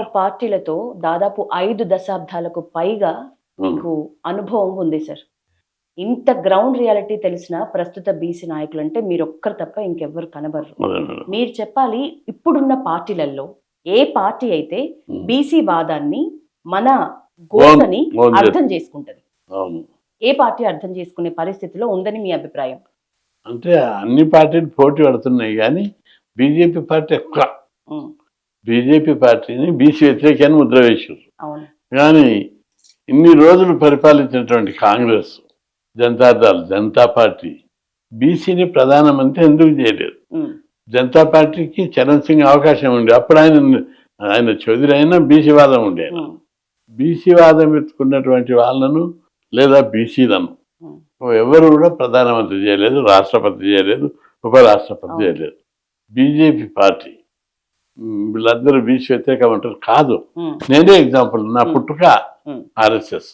ఎన్నో పార్టీలతో దాదాపు ఐదు దశాబ్దాలకు పైగా మీకు అనుభవం ఉంది సార్. ఇంత గ్రౌండ్ రియాలిటీ తెలిసిన ప్రస్తుత బీసీ నాయకులు అంటే మీరు ఒక్కరు తప్ప ఇంకెవ్వరు కనబడరు. మీరు చెప్పాలి ఇప్పుడున్న పార్టీలలో ఏ పార్టీ అయితే. బీసీ వాదాన్ని మన ఓన్ అర్థం చేసుకుంటది. ఏ పార్టీ అర్థం చేసుకునే పరిస్థితిలో ఉందని మీ అభిప్రాయం? అంటే అన్ని పార్టీలు పోటీ పడుతున్నాయి కానీ బీజేపీ పార్టీ ఎక్కువ బీజేపీ పార్టీని బీసీ వ్యతిరేకాన్ని ముద్ర అవును. కానీ ఇన్ని రోజులు పరిపాలించినటువంటి కాంగ్రెస్ జనతాదళ్ జనతా పార్టీ బీసీని ప్రధానమంత్రి ఎందుకు చేయలేదు? జనతా పార్టీకి చరణ్ సింగ్ అవకాశం ఉండే అప్పుడు ఆయన ఆయన చౌదరి అయినా బీసీ వాదం ఉండే. ఉమ్, బీసీ వాదం ఎత్తుకున్నటువంటి వాళ్ళను లేదా బీసీలను ఎవరు కూడా ప్రధానమంత్రి చేయలేదు రాష్ట్రపతి చేయలేదు ఉప రాష్ట్రపతి అవును. చేయలేదు. బీజేపీ పార్టీ వీళ్ళందరూ బీసీ వ్యతిరేకం అంటారు. కాదు. నేనే ఎగ్జాంపుల్ నా. పుట్టుక ఆర్ఎస్ఎస్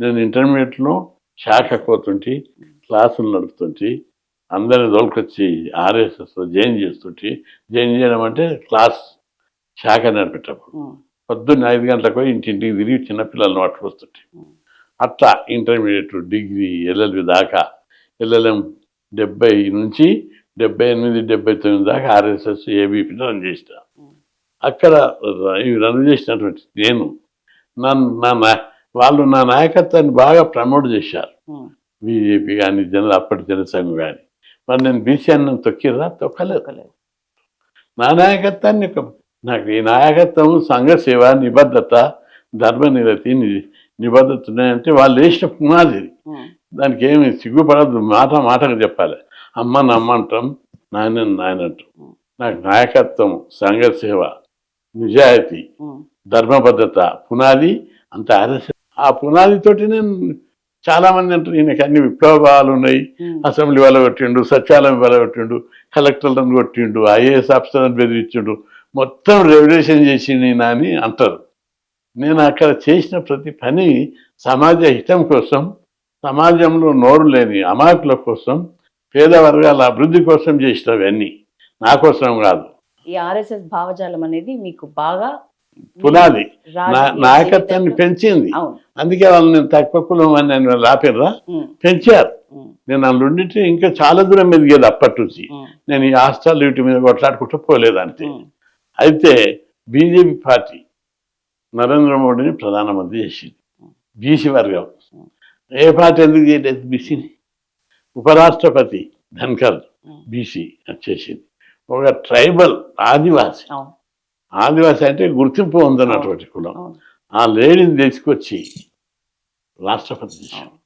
నేను ఇంటర్మీడియట్లో శాఖ పోతుంటే క్లాసులు నడుపుతుంటే అందరిని తోలుకొచ్చి ఆర్ఎస్ఎస్ జాయిన్ చేస్తుంటే. జాయిన్ చేయడం అంటే క్లాస్ శాఖ నడిపేటప్పుడు. పొద్దున్న ఐదు గంటలకు పోయి ఇంటింటికి తిరిగి చిన్నపిల్లలను పట్టుకొస్తుంటే ఉమ్, అట్లా ఇంటర్మీడియట్ డిగ్రీ ఎల్ఎల్బి దాకా ఎల్ఎల్ఎం డెబ్బై నుంచి డెబ్బై ఎనిమిది డెబ్బై తొమ్మిది దాకా ఆర్ఎస్ఎస్ ఏబీపీ రన్ చేసిన. అక్కడ ఇవి రన్ చేసినటువంటి నేను నన్ను నా నా- వాళ్ళు నా నాయకత్వాన్ని బాగా ప్రమోట్ చేశారు. బీజేపీ కానీ జన అప్పటి జనసంఘం కానీ మరి నేను బీసీ అన్నం తొక్కిరా తొక్కలేదు. నా నాయకత్వాన్ని నాకు ఈ నాయకత్వం సంఘ సేవ నిబద్ధత ధర్మనిరతి నిబద్ధత ఉన్నాయంటే వాళ్ళు వేసిన పునాది దానికి ఏమి సిగ్గుపడద్దు. మాట మాటకు చెప్పాలి. అమ్మ నమ్మంటాం నాయన నాయనంటాం. నాకు నాయకత్వం సంఘ సేవ నిజాయితీ ధర్మబద్ధత పునాది అంత ఆర్ఎస్ ఆ పునాదితోటి నేను చాలా మంది అంటారు ఈయనకి అన్ని విప్లవాలు ఉన్నాయి. అసెంబ్లీ వాళ్ళ కొట్టిండు సచివాలయం వాళ్ళ కొట్టిండు కలెక్టర్లను కొట్టిండు ఐఏఎస్ ఆఫీసర్లను బెదిరించిండు. మొత్తం రెవల్యూషన్ చేసిండు ఈయన అని అంటారు. నేను అక్కడ చేసిన ప్రతి పని సమాజ హితం కోసం సమాజంలో నోరు లేని అమాయకుల కోసం పేద వర్గాల అభివృద్ధి కోసం చేసినవన్నీ. నా కోసం కాదు. ఈ ఆర్ఎస్ఎస్ భావజాలం అనేది మీకు బాగా పునాది. నాయకత్వాన్ని పెంచింది. అందుకే వాళ్ళు నేను తక్కువ కులం అని నేను రాపిర్రా ఉమ్, పెంచారు. నేను అందుండింటే ఇంకా చాలా దూరం ఎదిగేది అప్పటి నుంచి. నేను ఈ హాస్టల్ వీటి మీద కొట్లాడుకుంటూ పోలేదు అంతే అయితే బీజేపీ పార్టీ నరేంద్ర మోడీని ప్రధానమంత్రి చేసింది. బీసీ వర్గం. ఏ పార్టీ ఎందుకు చేయలేదు? బీసీని. ఉపరాష్ట్రపతి ధన్కర్ బీసీ చేసింది. ఒక ట్రైబల్ ఆదివాసి. ఆదివాసి అంటే గుర్తింపు ఉందన్నటువంటి కులం. ఆ లేడీని తీసుకొచ్చి రాష్ట్రపతి అవును.